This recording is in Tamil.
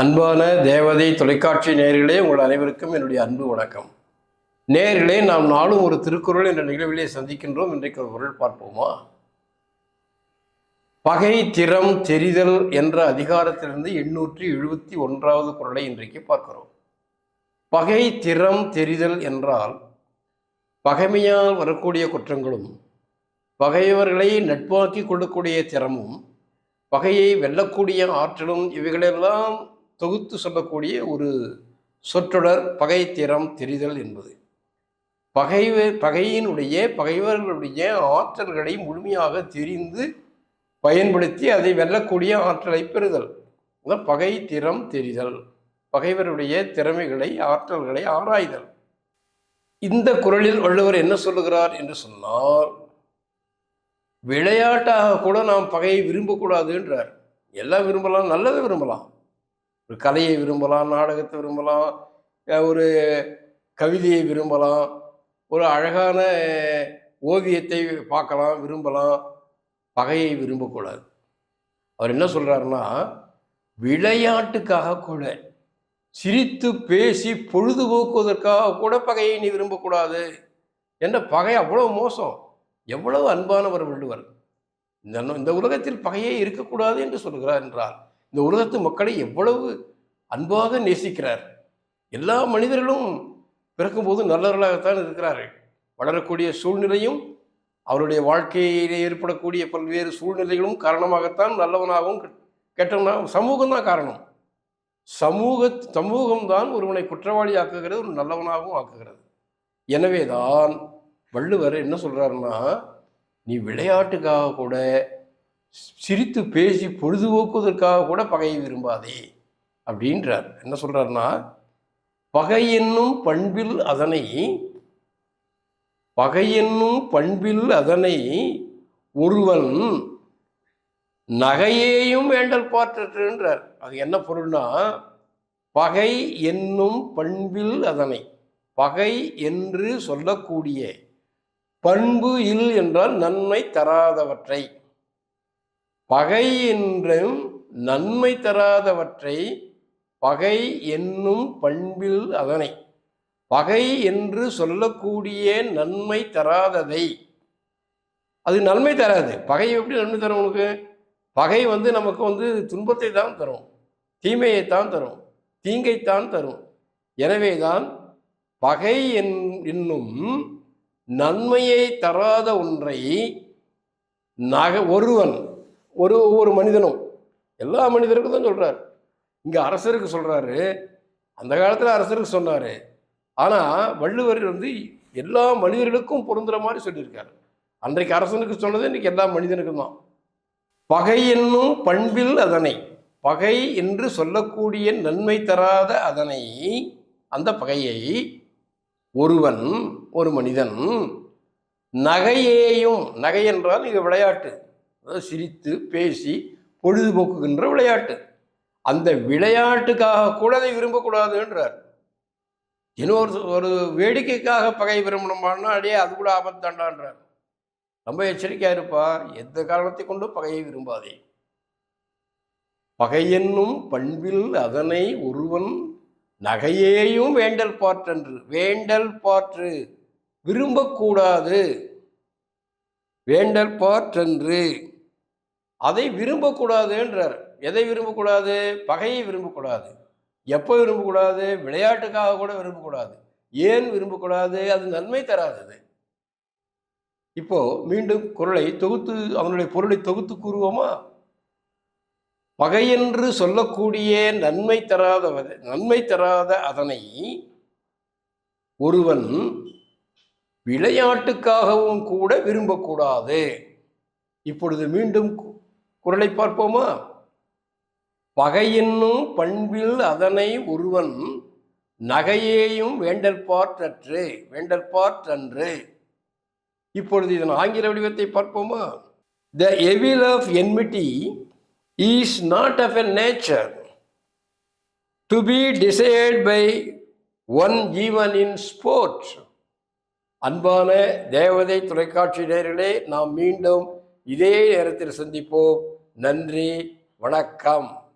அன்பான தேவதை தொலைக்காட்சி நேர்களே உங்கள் அனைவருக்கும் என்னுடைய அன்பு வணக்கம். நேர்களே நாம் நாளும் ஒரு திருக்குறள் என்ற நிகழ்விலே சந்திக்கின்றோம். இன்றைக்கு ஒரு குரல் பார்ப்போமா? பகை திறம் தெரிதல் என்ற அதிகாரத்திலிருந்து எண்ணூற்றி எழுபத்தி ஒன்றாவது குரலை இன்றைக்கு பார்க்கிறோம். பகை திறம் தெரிதல் என்றால் பகைமையால் வரக்கூடிய குற்றங்களும் பகையவர்களை நட்பாக்கி கொள்ளக்கூடிய திறமும் பகையை வெல்லக்கூடிய ஆற்றலும் இவைகளெல்லாம் தொகுத்து சொல்லக்கூடிய ஒரு சொற்றொடர் பகை திறம் தெரிதல் என்பது. பகைவ பகையினுடைய பகைவர்களுடைய ஆற்றல்களை முழுமையாக தெரிந்து பயன்படுத்தி அதை வெல்லக்கூடிய ஆற்றலை பெறுதல். பகை திறம் தெரிதல் பகைவருடைய திறமைகளை ஆற்றல்களை ஆராய்தல். இந்த குரலில் வள்ளுவர் என்ன சொல்லுகிறார் என்று சொன்னால் விளையாட்டாக கூட நாம் பகையை விரும்பக்கூடாதுன்றார். எல்லாம் விரும்பலாம் நல்லதை விரும்பலாம். ஒரு கலையை விரும்பலாம் நாடகத்தை விரும்பலாம் ஒரு கவிதையை விரும்பலாம் ஒரு அழகான ஓவியத்தை பார்க்கலாம் விரும்பலாம் பகையை விரும்பக்கூடாது. அவர் என்ன சொல்கிறாருன்னா விளையாட்டுக்காக கூட சிரித்து பேசி பொழுதுபோக்குவதற்காக கூட பகையை நீ விரும்பக்கூடாது. என்ற பகை அவ்வளோ மோசம் எவ்வளவு அன்பானவர் வள்ளுவர் இந்த இந்த உலகத்தில் பகையே இருக்கக்கூடாது என்று சொல்கிறார் என்றார் இந்த உலகத்து மக்களை எவ்வளவு அன்பாக நேசிக்கிறார். எல்லா மனிதர்களும் பிறக்கும்போது நல்லவர்களாகத்தான் இருக்கிறார்கள். வளரக்கூடிய சூழ்நிலையும் அவருடைய வாழ்க்கையிலே ஏற்படக்கூடிய பல்வேறு சூழ்நிலைகளும் காரணமாகத்தான் நல்லவனாகவும் கெட்டவனாகவும் சமூகம் தான் காரணம். சமூக சமூகம்தான் ஒருவனை குற்றவாளி ஆக்குகிறது ஒரு நல்லவனாகவும் ஆக்குகிறது. எனவே தான் வள்ளுவர் என்ன சொல்கிறாருன்னா நீ விளையாட்டுக்காக கூட சிரித்து பேசி பொழுதுபோக்குவதற்காக கூட பகையை விரும்பாதே அப்படின்றார். என்ன சொல்றாருன்னா பகை என்னும் பண்பில் அதனை பகை என்னும் பண்பில் அதனை ஒருவன் நகையேயும் வேண்டல் பாற்றன்றார் அது என்ன பொருள்னா பகை என்னும் பண்பில் அதனை பகை என்று சொல்லக்கூடிய பண்பு இல் என்றால் நன்மை தராதவற்றை. பகை என்றும் நன்மை தராதவற்றை பகை என்னும் பண்பில் அதனை. பகை என்று சொல்லக்கூடிய நன்மை தராததை. அது நன்மை தராது. பகை எப்படி நன்மை தரும் உனக்கு? பகை வந்து நமக்கு வந்து துன்பத்தை தான் தரும். தீமையைத்தான் தரும். தீங்கைத்தான் தரும். எனவே தான் பகை என் என்னும் நன்மையை தராத ஒன்றை நக ஒருவன் ஒரு ஒவ்வொரு மனிதனும் எல்லா மனிதருக்கும் தான் சொல்கிறார் இங்கே அரசருக்கு சொல்கிறாரு அந்த காலத்தில் அரசருக்கு சொன்னார். ஆனால் வள்ளுவர் வந்து எல்லா மனிதர்களுக்கும் பொருந்துகிற மாதிரி சொல்லியிருக்காரு. அன்றைக்கு அரசனுக்கு சொன்னது இன்றைக்கி எல்லா மனிதனுக்கும் தான். பகை என்னும் பண்பில் அதனை பகை என்று சொல்லக்கூடிய நன்மை தராத அதனை அந்த பகையை ஒருவன் ஒரு மனிதன் நகையேயும் நகை என்றால் இது விளையாட்டு. சிரித்து பேசி பொழுதுபோக்குகின்ற விளையாட்டு. அந்த விளையாட்டுக்காக கூட அதை விரும்பக்கூடாதுன்றார் இன்னொரு ஒரு வேடிக்கைக்காக பகை விரும்பணுமான்னா அடியே அது கூட ஆபத்தாண்டான்றார் ரொம்ப எச்சரிக்கையாக இருப்பா எந்த காரணத்தை கொண்டு பகையை விரும்பாதே. பகை என்னும் பண்பில் அதனை ஒருவன் நகையேயும் வேண்டல் பாற்றன்று வேண்டல் பாற்று விரும்பக்கூடாது. வேண்டல் பாற்றன்று. அதை விரும்பக்கூடாதுன்றார். எதை விரும்பக்கூடாது? பகையை விரும்பக்கூடாது. எப்போ விரும்பக்கூடாது? விளையாட்டுக்காக கூட விரும்பக்கூடாது. ஏன் விரும்பக்கூடாது? அது நன்மை தராதது. இப்போ மீண்டும் குரலை தொகுத்து அவனுடைய பொருளை தொகுத்து கூறுவோமா? பகையென்று சொல்லக்கூடிய நன்மை தராத நன்மை தராத அதனை ஒருவன் விளையாட்டுக்காகவும் கூட விரும்பக்கூடாது. இப்பொழுது மீண்டும் குரலை பார்ப்போமா? பகையென்னும் பண்பில் அதனை ஒருவன் நகையேயும் வேண்டற்பாற்றற்று வேண்டற்பாற்றன்று. இப்பொழுது இதன் ஆங்கில வடிவத்தை பார்ப்போமா? The evil of enmity is not of a nature to be desired by one even in sports அன்பான தேவதை தொலைக்காட்சி நேயர்களே நாம் மீண்டும் இதே நேரத்தில் சந்திப்போம். நன்றி. வணக்கம்.